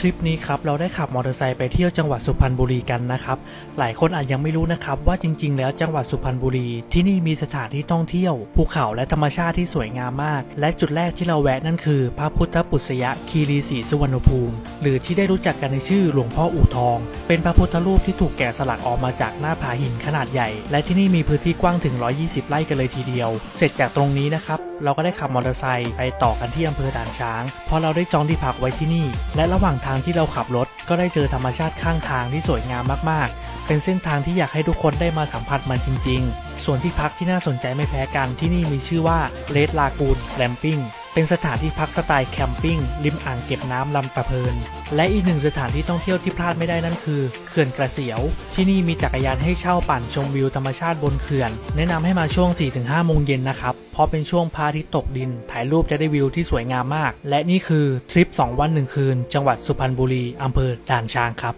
ทริปนี้ครับเราได้ขับมอเตอร์ไซค์ไปเที่ยวจังหวัดสุพรรณบุรีกันนะครับ หลายคนอาจยังไม่รู้นะครับว่าจริง ๆ แล้วจังหวัดสุพรรณบุรี ที่นี่มีสถานที่ท่องเที่ยว ภูเขาและธรรมชาติที่สวยงามมาก และจุดแรกที่เราแวะนั่นคือ พระพุทธปุษยคีรีศรีสุวรรณภูมิ หรือที่ได้รู้จักกันในชื่อหลวงพ่ออู่ทอง เป็นพระพุทธรูปที่ถูกแกะสลักออกมาจากหน้าผาหินขนาดใหญ่ และที่นี่มีพื้นที่กว้างถึง 120 ไร่กันเลยทีเดียว เสร็จจากตรงนี้นะครับเราก็ได้ขับมอเตอร์ไซค์ไปต่อกันที่อำเภอด่านช้าง เพราะเราได้จองที่พักไว้ที่นี่ และระหว่างทางที่เราขับรถก็ได้เจอธรรมชาติข้างทางที่สวยงามมากๆ เป็นเส้นทางที่อยากให้ทุกคนได้มาสัมผัสมันจริง ๆ ส่วนที่พักที่น่าสนใจไม่แพ้กันที่นี่มีชื่อว่าเลดลากูนแกลมปิ้ง เป็นสถานที่พักสไตล์แคมปิ้งริมอ่างเก็บน้ำลำตะเพิน และอีกหนึ่งสถานที่ท่องเที่ยวที่พลาดไม่ได้นั่นคือเขื่อนกระเสียว ที่นี่มีจักรยานให้เช่าปั่นชมวิวธรรมชาติบนเขื่อน แนะนำให้มาช่วง 4-5 โมงเย็นนะครับ เพราะเป็นช่วงพระอาทิตย์ตกดิน ถ่ายรูปจะได้วิวที่สวยงามมาก และนี่คือทริป 2 วัน 1 คืน จังหวัดสุพรรณบุรีอำเภอด่านช้างครับ